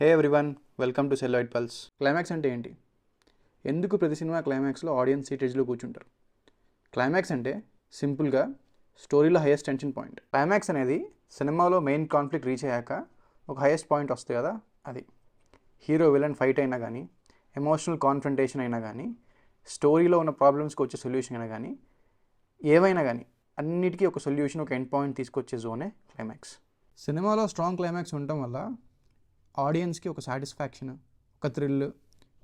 Hey everyone welcome to celluloid pulse. Climax అంటే ఏంటి? ఎందుకు ప్రతి సినిమా క్లైమాక్స్లో ఆడియన్స్ సీటేజ్లో కూర్చుంటారు? క్లైమాక్స్ అంటే సింపుల్గా స్టోరీలో హైయెస్ట్ టెన్షన్ పాయింట్ క్లైమాక్స్ అనేది సినిమాలో మెయిన్ కాన్ఫ్లిక్ట్ రీచ్ అయ్యాక ఒక హైయెస్ట్ పాయింట్ వస్తుంది కదా అది. హీరో విలన్ ఫైట్ అయినా కానీ ఎమోషనల్ కాన్ఫ్రంటేషన్ అయినా కానీ స్టోరీలో ఉన్న ప్రాబ్లమ్స్కి వచ్చే సొల్యూషన్ అయినా కానీ ఏవైనా కానీ అన్నిటికీ ఒక సొల్యూషన్ ఒక ఎండ్ పాయింట్ తీసుకొచ్చే జోనే క్లైమాక్స్. సినిమాలో స్ట్రాంగ్ క్లైమాక్స్ ఉండటం వల్ల ఆడియన్స్కి ఒక సాటిస్ఫాక్షన్ ఒక థ్రిల్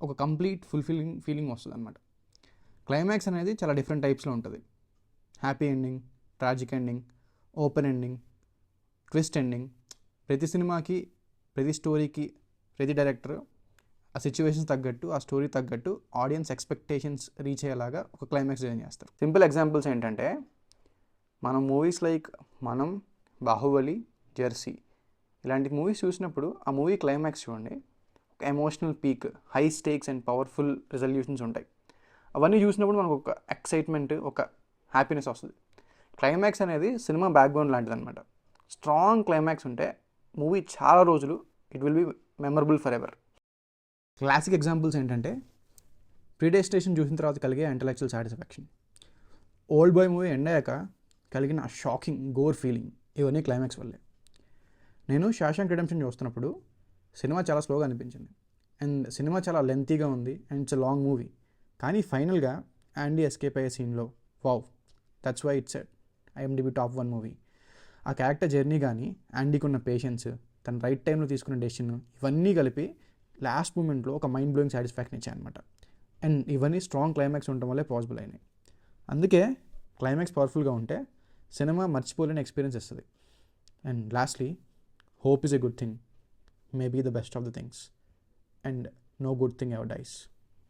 ఒక కంప్లీట్ ఫుల్ఫిల్లింగ్ ఫీలింగ్ వస్తుంది అనమాట క్లైమాక్స్ అనేది చాలా డిఫరెంట్ టైప్స్లో ఉంటుంది. Happy ending tragic ending open ending twist ending. ప్రతి సినిమాకి ప్రతి స్టోరీకి ప్రతి డైరెక్టర్ ఆ సిచ్యువేషన్స్ తగ్గట్టు ఆ స్టోరీ తగ్గట్టు ఆడియన్స్ ఎక్స్పెక్టేషన్స్ రీచ్ అయ్యేలాగా ఒక క్లైమాక్స్ డిజైన్ చేస్తారు. సింపుల్ ఎగ్జాంపుల్స్ ఏంటంటే మనం మూవీస్ లైక్ మనం బాహుబలి జెర్సీ ఇలాంటి మూవీస్ చూసినప్పుడు ఆ మూవీ క్లైమాక్స్ చూడండి. ఒక emotional peak high stakes and powerful resolutions ఉంటాయి. అవన్నీ చూసినప్పుడు మనకు ఒక ఎక్సైట్మెంట్ ఒక హ్యాపీనెస్ వస్తుంది. క్లైమాక్స్ అనేది సినిమా బ్యాక్గ్రౌండ్ లాంటిది అనమాట స్ట్రాంగ్ క్లైమాక్స్ ఉంటే మూవీ చాలా రోజులు it will be memorable forever classic examples ఏంటంటే ప్రీడెస్టేషన్ చూసిన తర్వాత కలిగే intellectual satisfaction Old Boy movie end అయ్యాక కలిగిన షాకింగ్ గోర్ ఫీలింగ్ ఇవన్నీ క్లైమాక్స్ వల్లే. నేను షాషాంక్ రిడెంప్షన్ చూస్తున్నప్పుడు సినిమా చాలా స్లోగా అనిపించింది. అండ్ సినిమా చాలా లెంతీగా ఉంది అండ్ ఇట్స్ లాంగ్ మూవీ కానీ ఫైనల్గా యాండీ ఎస్కేప్ అయ్యే సీన్లో wow that's why it's IMDb top one movie ఆ క్యారెక్టర్ జర్నీ కానీ యాండీకి ఉన్న పేషెన్స్ తన రైట్ టైంలో తీసుకున్న డెసిషన్ ఇవన్నీ కలిపి లాస్ట్ మూమెంట్లో ఒక మైండ్ బ్లోయింగ్ సాటిస్ఫాక్షన్ ఇచ్చాయి అనమాట అండ్ ఇవన్నీ స్ట్రాంగ్ క్లైమాక్స్ ఉండటం వల్లే పాసిబుల్ అయినాయి. అందుకే క్లైమాక్స్ పవర్ఫుల్గా ఉంటే సినిమా మర్చిపోలేని ఎక్స్పీరియన్స్ ఇస్తుంది. And lastly hope is a good thing. May be the best of the things. And no good thing ever dies